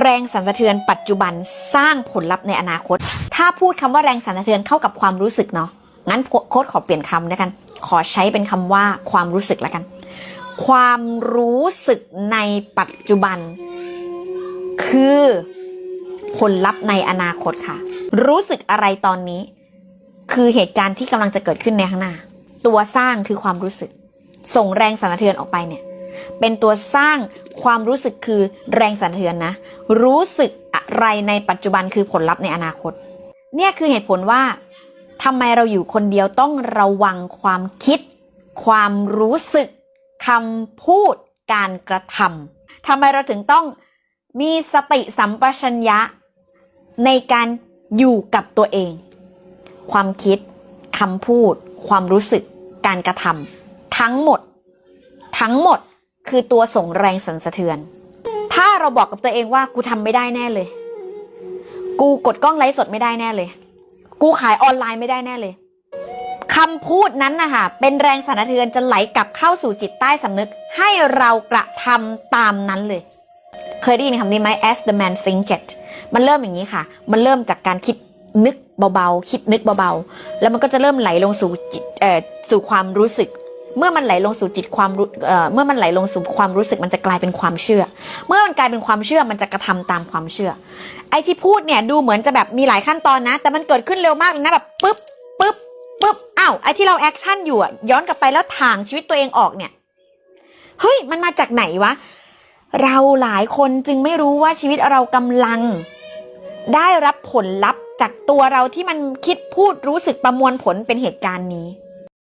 แรงสั่นสะเทือนปัจจุบันสร้างผลลัพธ์ในอนาคต ถ้าพูดคำว่าแรงสั่นสะเทือนเข้ากับความรู้สึกเนาะงั้นโค้ดขอเปลี่ยนคำแล้วกัน ขอใช้เป็นคำว่าความรู้สึกแล้วกัน ความรู้สึกในปัจจุบัน คือผลลัพธ์ในอนาคตค่ะ รู้สึกอะไรตอนนี้ คือเหตุการณ์ที่กำลังจะเกิดขึ้นในข้างหน้า ตัวสร้างคือความรู้สึก ส่งแรงสั่นสะเทือนออกไปเนี่ย เป็นตัวสร้างความรู้สึกคือแรงสั่นสะเทือนนะ รู้สึกอะไรในปัจจุบันคือผลลัพธ์ในอนาคต เนี่ยคือเหตุผลว่าทำไมเราอยู่คนเดียวต้องระวังความคิด ความรู้สึกคำพูดการกระทำทำไมเราถึงต้องมีสติสัมปชัญญะ ในการอยู่กับตัวเอง ความคิดคำพูด ความรู้สึกการกระทำทั้งหมด ทั้งหมด คือตัวส่งแรงสั่นสะเทือน ถ้าเราบอกกับตัวเองว่ากูทำไม่ได้แน่เลย กูกดกล้องไลฟ์สดไม่ได้แน่เลย กูขายออนไลน์ไม่ได้แน่เลยคำพูดนั้นนะคะเป็นแรงสั่นสะเทือนจะไหลกลับเข้าสู่จิตใต้สำนึก ให้เรากระทำตามนั้นเลย เคยได้ยินคำนี้ไหม as the man think it มันเริ่มอย่างนี้ค่ะ มันเริ่มจากการคิดนึกเบาๆ คิดนึกเบาๆ แล้วมันก็จะเริ่มไหลลงสู่จิตเอ่อสู่ความรู้สึก เมื่อมันไหลลงสู่จิตความรู้เเมื่อมันไหลลงสู่ความรู้สึกมันจะกลายเป็นความเชื่อ เมื่อมันกลายเป็นความเชื่อมันจะกระทำตามความเชื่อ ไอ้ที่พูดเนี่ยดูเหมือนจะแบบมีหลายขั้นตอนนะ แต่มันเกิดขึ้นเร็วมากเลยนะแบบปึ๊บปึ๊บปึ๊บอ้าวไอ้ที่เราแอคชั่นอยู่อะย้อนกลับไปแล้วทางชีวิตตัวเองออกเนี่ยเฮ้ยมันมาจากไหนวะเราหลายคนจึงไม่รู้ว่าชีวิตเรากำลัง ได้รับผลลัพธ์จากตัวเราที่มันคิดพูดรู้สึกประมวลผลเป็นเหตุการณ์นี้